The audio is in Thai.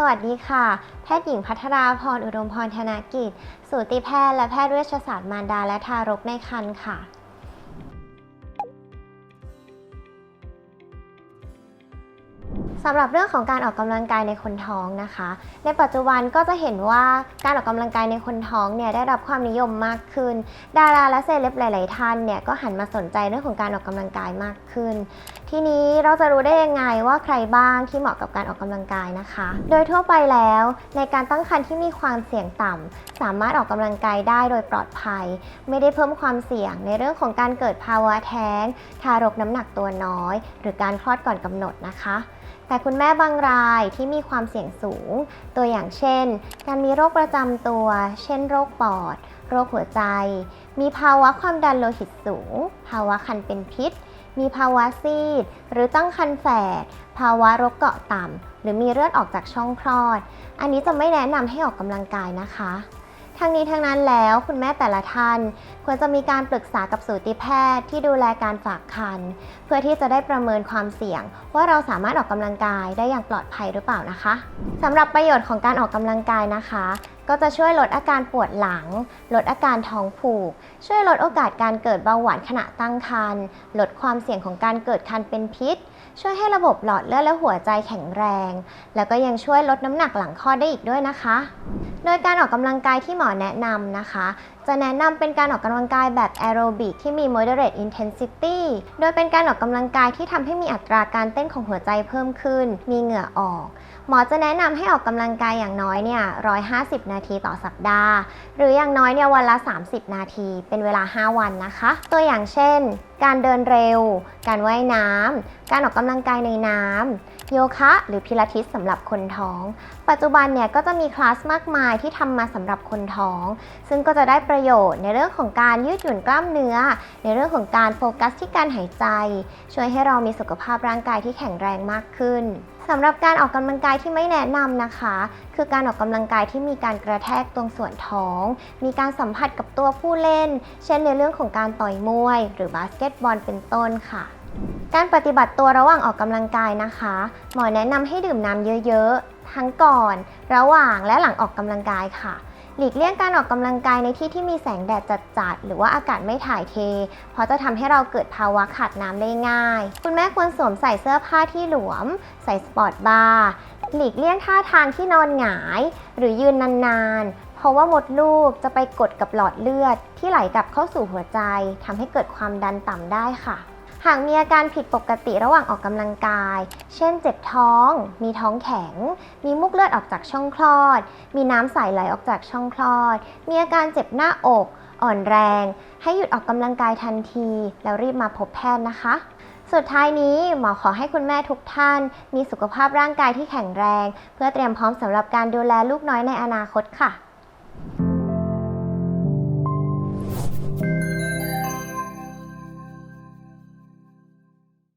สวัสดีค่ะ แพทย์หญิงพัทราพรอุดมพรธนกิจ สูติแพทย์และแพทย์เวชศาสตร์มารดาและทารกในครรภ์ค่ะ สำหรับเรื่องของการออกกำลังกายในคนท้องนะคะ ในปัจจุบันก็จะเห็นว่าการออกกำลังกายในคนท้องเนี่ยได้รับความนิยมมากขึ้น ดาราและเซเลบหลาย ๆ ท่านเนี่ยก็หันมาสนใจเรื่องของการออกกำลังกายมากขึ้น ทีนี้เราจะรู้ได้ยังไงว่าใครบ้างที่เหมาะกับการออกกำลังกายนะคะ โดยทั่วไปแล้วในการตั้งครรภ์ที่มีความเสี่ยงต่ำสามารถออกกำลังกายได้โดยปลอดภัย ไม่ได้เพิ่มความเสี่ยงในเรื่องของการเกิดภาวะแท้ง ทารกน้ำหนักตัวน้อย หรือการคลอดก่อนกำหนดนะคะ แต่คุณแม่บางรายที่มีความเสี่ยงสูง ตัวอย่างเช่น การมีโรคประจำตัว เช่น โรคปอด โรคหัวใจ มีภาวะความดันโลหิตสูง ภาวะคันเป็นพิษ มีภาวะซีด หรือตั้งครรภ์แฝด ภาวะโรกเกาะต่ำ หรือมีเลือดออกจากช่องคลอด อันนี้จะไม่แนะนำให้ออกกำลังกายนะคะ ทั้งนี้ทั้งนั้นแล้วคุณแม่แต่ละท่าน ควรจะมีการปรึกษากับสูติแพทย์ที่ดูแลการฝากครรภ์เพื่อที่จะได้ประเมินความเสี่ยง ว่าเราสามารถออกกำลังกายได้อย่างปลอดภัยหรือเปล่านะคะสำหรับประโยชน์ของการออกกำลังกายนะคะ ก็จะช่วยลดอาการปวดหลัง ลดอาการท้องผูก ช่วยลดโอกาสการเกิดเบาหวานขณะตั้งครรภ์ลดความเสี่ยงของการเกิดคันเป็นพิษ ช่วยให้ระบบหลอดเลือดและหัวใจแข็งแรง แล้วก็ยังช่วยลดน้ำหนักหลังคลอดได้อีกด้วยนะคะ โดยการออกกำลังกายที่หมอแนะนำนะคะ จะแนะนำเป็นการออกกำลังกายแบบแอโรบิกที่มี moderate intensity โดยเป็นการออกกำลังกายที่ทำให้มีอัตราการเต้นของหัวใจเพิ่มขึ้น มีเหงื่อออก หมอจะแนะนำให้ออกกำลังกายอย่างน้อยเนี่ย 150 นาทีต่อสัปดาห์ หรืออย่างน้อยเนี่ยวันละ 30 นาที เป็นเวลา 5 วันนะคะ ตัวอย่างเช่นการเดินเร็ว การว่ายน้ำ การออกกำลังกายในน้ำ โยคะ หรือพิลาทิสสำหรับคนท้อง ปัจจุบันเนี่ยก็จะมีคลาสมากมายที่ทำมาสำหรับคนท้อง ซึ่งก็จะได้ประโยชน์ในเรื่องของการยืดหยุ่นกล้ามเนื้อ ในเรื่องของการโฟกัสที่การหายใจ ช่วยให้เรามีสุขภาพร่างกายที่แข็งแรงมากขึ้น สำหรับการออกกำลังกายที่ไม่แนะนำนะคะ คือการออกกำลังกายที่มีการกระแทกตรงส่วนท้อง มีการสัมผัสกับตัวผู้เล่น เช่นในเรื่องของการต่อยมวย หรือบาสเกตบอลเป็นต้นค่ะ การปฏิบัติตัวระหว่างออกกำลังกายนะคะ หมอแนะนำให้ดื่มน้ำเยอะๆ ทั้งก่อน ระหว่างและหลังออกกำลังกายค่ะ หลีกเลี่ยงการออกกำลังกายในที่ที่มีแสงแดดจัดๆ หรือว่าอากาศไม่ถ่ายเท เพราะจะทำให้เราเกิดภาวะขาดน้ำได้ง่าย คุณแม่ควรสวมใส่เสื้อผ้าที่หลวม ใส่สปอร์ตบาร์ หลีกเลี่ยงท่าทางที่นอนหงาย หรือยืนนานๆ เพราะว่ามดลูกจะไปกดกับหลอดเลือด ที่ไหลกลับเข้าสู่หัวใจทำให้เกิดความดันต่ำได้ค่ะ หากมีอาการผิดปกติระหว่างออกกำลังกาย เช่นเจ็บท้อง มีท้องแข็ง มีมุกเลือดออกจากช่องคลอด มีน้ำใสไหลออกจากช่องคลอด มีอาการเจ็บหน้าอก อ่อนแรง ให้หยุดออกกำลังกายทันที แล้วรีบมาพบแพทย์นะคะ สุดท้ายนี้หมอขอให้คุณแม่ทุกท่าน มีสุขภาพร่างกายที่แข็งแรง เพื่อเตรียมพร้อมสำหรับการดูแลลูกน้อยในอนาคตค่ะ